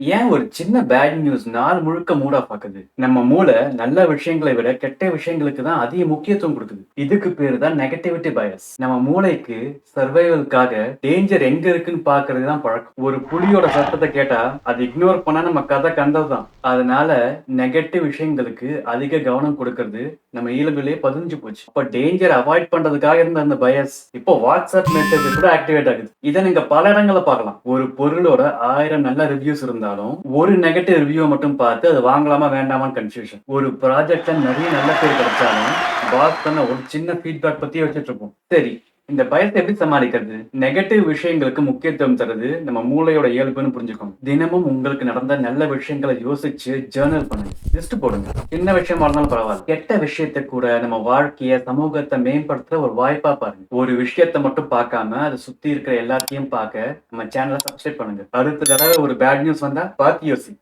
ஏன் ஒரு சின்ன பேட் நியூஸ் நாள் முழுக்க மூடா பாக்குது நம்ம மூளை நல்ல விஷயங்களை விட கெட்ட விஷயங்களுக்கு தான் அதிக முக்கியத்துவம் கொடுக்குது. இதுக்கு பேரு தான் நெகட்டிவிட்டி பயஸ் நம்ம மூளைக்கு சர்வைவலுக்காக டேஞ்சர் எங்க இருக்குன்னு பாக்குறது தான் பழக்கம். ஒரு புலியோட சத்தத்தை கேட்டா அது இக்னோர் பண்ணா நம்ம கதை கண்டது தான். அதனால நெகட்டிவ் விஷயங்களுக்கு அதிக கவனம் கொடுக்கறது நம்ம இயல்பிலே பதிஞ்சு போச்சு. அப்ப டேஞ்சர் அவாய்ட் பண்றதுக்காக இருந்த அந்த பயஸ் இப்போ வாட்ஸ்அப் மெசேஜ் கூட ஆக்டிவேட் ஆகுது. இதை நீங்க பல இடங்களை பார்க்கலாம். ஒரு பொருளோட ஆயிரம் நல்ல ரிவ்யூஸ் இருந்தாலும் ஒரு நெகட்டிவ் ரிவ்யூ மட்டும் பார்த்து அது வாங்கலாமா வேண்டாமான்னு கன்ஃபியூஷன் ஒரு ப்ராஜெக்ட்ல நிறைய நல்ல பேர் கிடைச்சாலும் பாஸ் பண்ண ஒரு சின்ன ஃபீட்பேக் பத்தி வச்சுட்டு இருப்போம். சரி இந்த பயத்தை எப்படி சமாளிக்கிறது? நெகட்டிவ் விஷயங்களுக்கு முக்கியத்துவம் தருது. நம்ம மூளையோட இயல்புன்னு புரிஞ்சுக்கணும் தினமும் உங்களுக்கு நடந்த நல்ல விஷயங்களை யோசிச்சு ஜேர்னல் பண்ணுங்க. லிஸ்ட் போடுங்க. சின்ன விஷயமா இருந்தாலும் பரவாயில்ல. கெட்ட விஷயத்தை கூட நம்ம வாழ்க்கைய சமூகத்தை மேம்படுத்துற ஒரு வாய்ப்பா பாருங்க. ஒரு விஷயத்தை மட்டும் பார்க்காம அதை சுத்தி இருக்கிற எல்லாத்தையும் பார்க்க நம்ம சேனலை சப்ஸ்கிரைப் பண்ணுங்க. அடுத்த தடவை ஒரு பேட் நியூஸ் வந்தா பார்த்து யோசி.